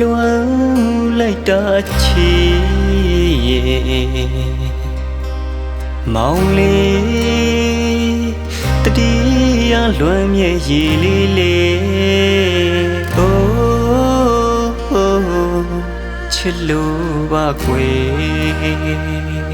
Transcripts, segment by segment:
လွမ်းလိုက်တာချီမောင်လေးတတိယလွမ်းမြေရီလေးလေးအိုးချစ်လို့ပါကွယ်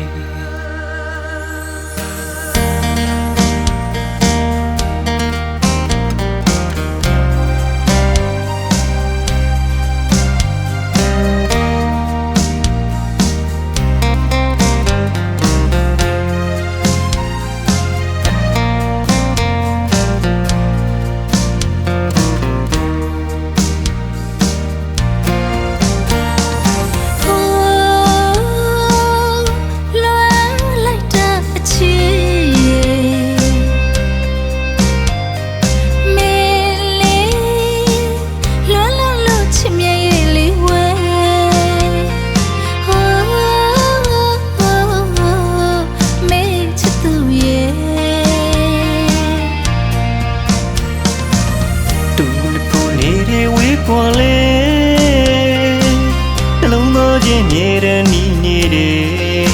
နေတဲ့ဝေးကွာလေနှလုံးသားချင်းမြဲတဲ့နီးနေတယ်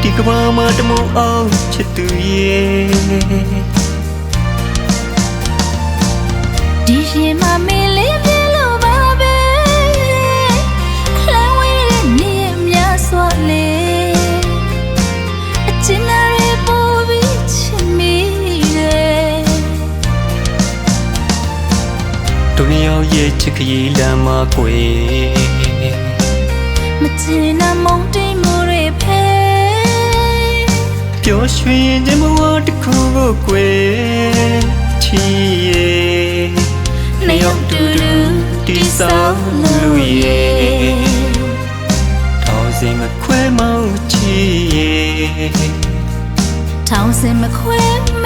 ဒီကဘာမှာတမို့အောင်ချစ်သူရဲ့ဒီရှင်မမ ရဲ့ချစ်ခရီးလမ်းမှာကွယ်မချင်နာမုန်တိမ်မိုးရဖဲပျော်ရွှင်ခြင်းဘဝတစ်ခုကိုကွယ်ချီရဲ့နှစ်ယောက်တူတူတီဆောင်လူရဲ့ထောင်စင်မခွဲမောင်းချီရဲ့ထောင်စင်မခွဲမိ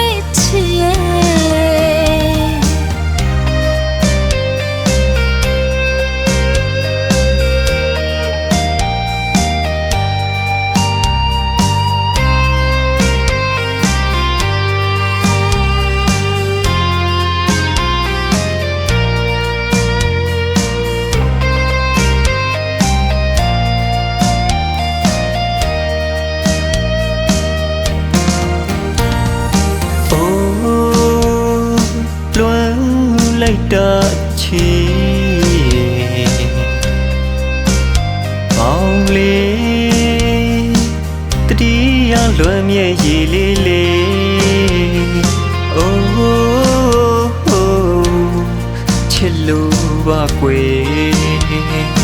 လိုက်တာချီမောင်လေးတတိယလွမ်းမြေရီလေးလေးအိုးချစ်လို့ပါကွယ်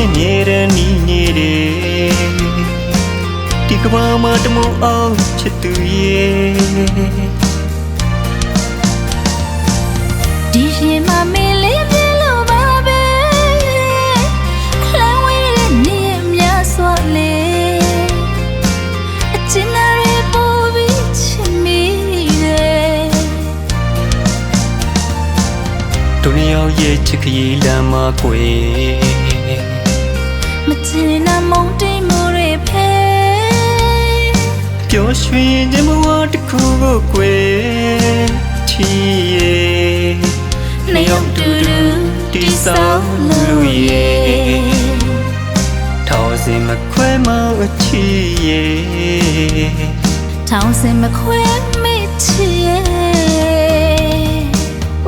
င်းမြဲတဲ့နီးနေတယ်ဒီကဘာမှာတမို့အောင်ချစ်သူရဲ့ဒီရှင်မမင်းလေးပြေလို့ပါပဲလှမ်းဝေးတဲ့နေရများစွာလေအချင်နာရပို့ပြီးချင်မိတယ်ဒုနီယောရဲ့ချစ်ခရီးလမ်းမှာကွယ် မချင်နာမုန်တိမ်မိုးရဖဲပျော်ရွှင်ခြင်းဘဝတစ်ခုကိုကွယ်ချီရဲ့နှစ်ယောက်တူတူတီဆောင်လူရဲ့ထောင်စင်မခွဲမောင်းအချီရဲ့ထောင်စင်မခွဲမိချစ်ရဲ့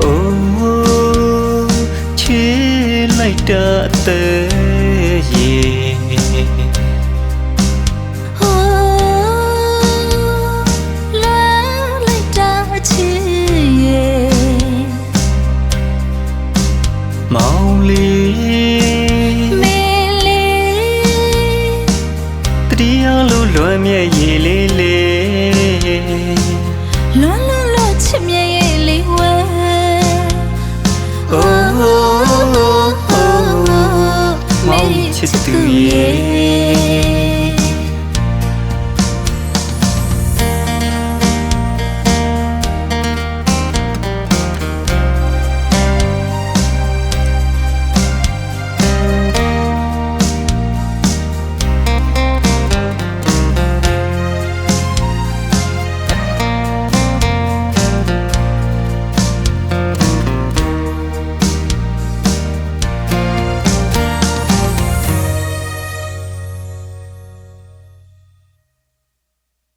အိုးချီလိုက်တာတဲ့ မောင်လေးမေလေးတတိယလိုလွမ်းမြေရေလေးလေးလွန်လွန်လို့ချစ်မြဲရဲ့လေးဝဲ oh oh oh မောင်ချစ်သူရဲ့